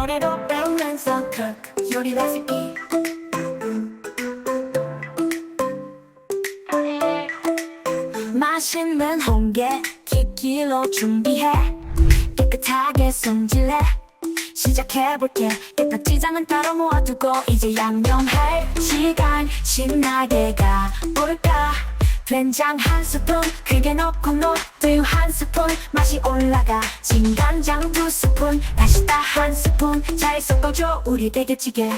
노래로 배우면서 그 요리 레시피. 맛있는 홍게 기기로 준비해. 깨끗하게 손질해. 시작해볼게. 일단 지장은 따로 모아두고 이제 양념할 시간. 신나게 가볼까 된장 한 스푼 크게 넣고 노두유 한 스푼. 맛이 올라가 진간장 두 스푼. 다시 다 한 스푼. 잘 섞어줘 우리 대게찌개.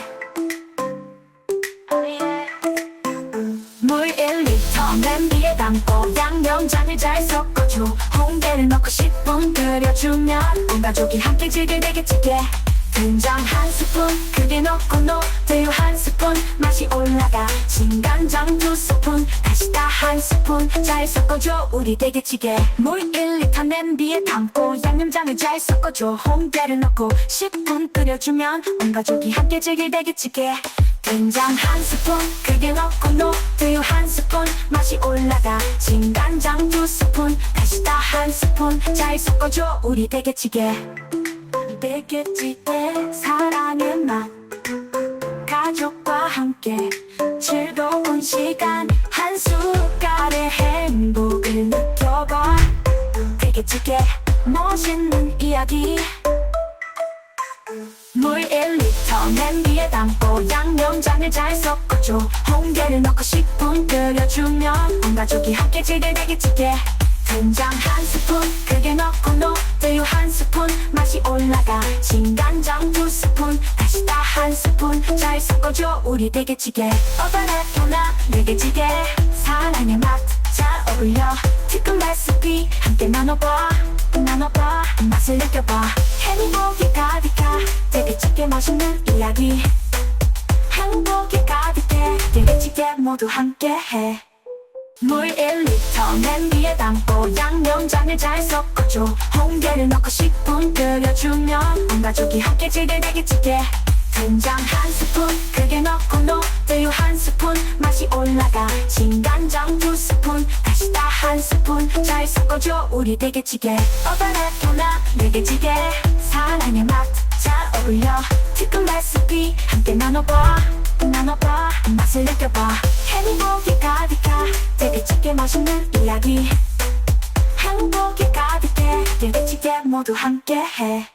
물 1리터 냄비에 담고 양념장을 잘 섞어줘. 홍게를 넣고 10분 끓여주면 온 가족이 함께 즐길 되게찌개. 된장 한 스푼 크게 넣고 노두유 한 스푼. 맛이 올라가 진간장 두 스푼 한 스푼 잘 섞어줘. 우리 대게찌개 물 1리터 냄비에 담고 양념장을 잘 섞어줘. 홍게를 넣고 10분 끓여주면 온 가족이 함께 즐길 대게찌개 된장 한 스푼 크게 넣고 노두유 한 스푼. 맛이 올라가 진간장 두 스푼. 다시 다 한 스푼 잘 섞어줘. 우리 대게찌개 대게찌개 사랑의 맛 대게찌개 멋있는 이야기. 물 1리터 냄비에 담고 양념장을 잘 섞어줘. 홍게를 넣고 10분 끓여주면 온 가족이 함께 즐길 대게찌개 된장 한 스푼 크게 넣고 노두유 한 스푼. 맛이 올라가 진간장 두 스푼. 다시 다 한 스푼 잘 섞어줘 우리 대게찌개 어바나토나 대게찌개 사랑의 맛 잘 어울려. 특급 레시피 함께 나눠봐. 나눠봐. 맛을 느껴봐. 행복이 가득한 대게찌개 맛있는 이야기. 행복이 가득해. 대게찌개 모두 함께해. 물 1리터 냄비에 담고 양념장을 잘 섞어줘. 홍게를 넣고 10분 끓여주면 온 가족이 함께 즐길 대게찌개 된장 한 스푼 크게 넣고 노두유 한 스푼 맛이 올라가 한 스푼 잘 섞어줘 우리 대게찌개. 어바나토나 대게찌개 사랑의 맛 잘 어울려. 특급 레시피 함께 나눠봐. 나눠봐. 맛을 느껴봐. 행복이 가득한 대게찌개 맛있는 이야기. 행복이 가득해. 대게찌개 모두 함께해